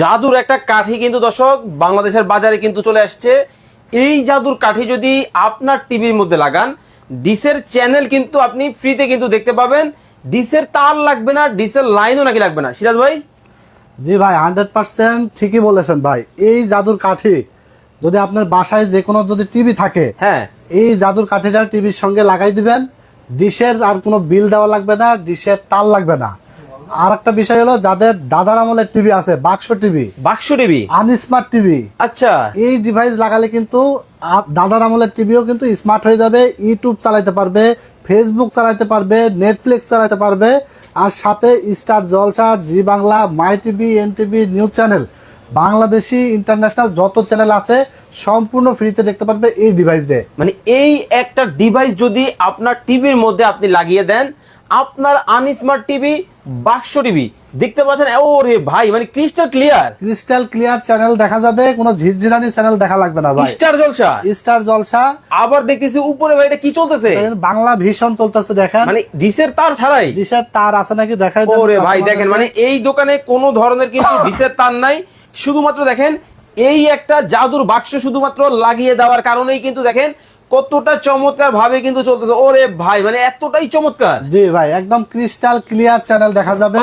জাদুর একটা কাঠি কিন্তু দর্শক বাংলাদেশের বাজারে কিন্তু চলে আসছে। এই জাদুর কাঠি যদি আপনার টিভির মধ্যে লাগান ডিসের চ্যানেল কিন্তু আপনি ফ্রিতে কিন্তু দেখতে পাবেন। ডিসের তার লাগবে না ডিসের লাইনও নাকি লাগবে না। সিরাজ ভাই? জি ভাই হান্ড্রেড পার্সেন্ট ঠিকই বলেছেন ভাই। এই জাদুর কাঠি যদি আপনার বাসায় যে কোনো যদি টিভি থাকে হ্যাঁ। এই জাদুর কাঠিটা টিভির সঙ্গে লাগাই দিবেন। ডিশের আর কোনো বিল দেওয়া লাগবে না ডিশের তার লাগবে না। আর একটা বিষয় হলো যাদের দাদার আমলের টিভি আছে বাক্স টিভি বাক্স টিভি আনস্মার্ট টিভি আচ্ছা। এই ডিভাইস লাগালে কিন্তু দাদার আমলের টিভিও কিন্তু স্মার্ট হয়ে যাবে ইউটিউব চালাইতে পারবে ফেসবুক চালাইতে পারবে নেটফ্লিক্স চালাইতে পারবে আর সাথে star Jalsha Zee Bangla my TV N TV news channel Bangladeshi international যত চ্যানেল আছে সম্পূর্ণ ফ্রিতে দেখতে পারবে এই ডিভাইস দিয়ে। মানে এই একটা ডিভাইস যদি আপনার টিভির মধ্যে আপনি লাগিয়ে দেন আপনার আনস্মার্ট টিভি বাক্স টিভি। দেখতে পাচ্ছেন? ও রে ভাই মানে crystal clear crystal clear channel দেখা যাবে কোনো ঝিরঝিরানি চ্যানেল দেখা লাগবে না ভাই। স্টার জলসা। স্টার জলসা। আবার দেখতেছি উপরে ভাই এটা কি চলতেছে? বাংলা ভীষণ চলতেছে দেখেন। মানে ডিসের তার ছাড়াই। ডিশের তার আছে নাকি দেখাই ওরে ভাই দেখেন মানে এই দোকানে কোনো ধরনের কিন্তু ডিসের তার নাই। শুধুমাত্র দেখেন এই একটা জাদুর বাক্স শুধুমাত্র লাগিয়ে দেওয়ার কারণেই কিন্তু দেখেন কতটা চমৎকার ভাবে কিন্তু চলতেছে। ওরে ভাই মানে এতটাই চমৎকার। জি ভাই একদম ক্রিস্টাল ক্লিয়ার চ্যানেল দেখা যাবে।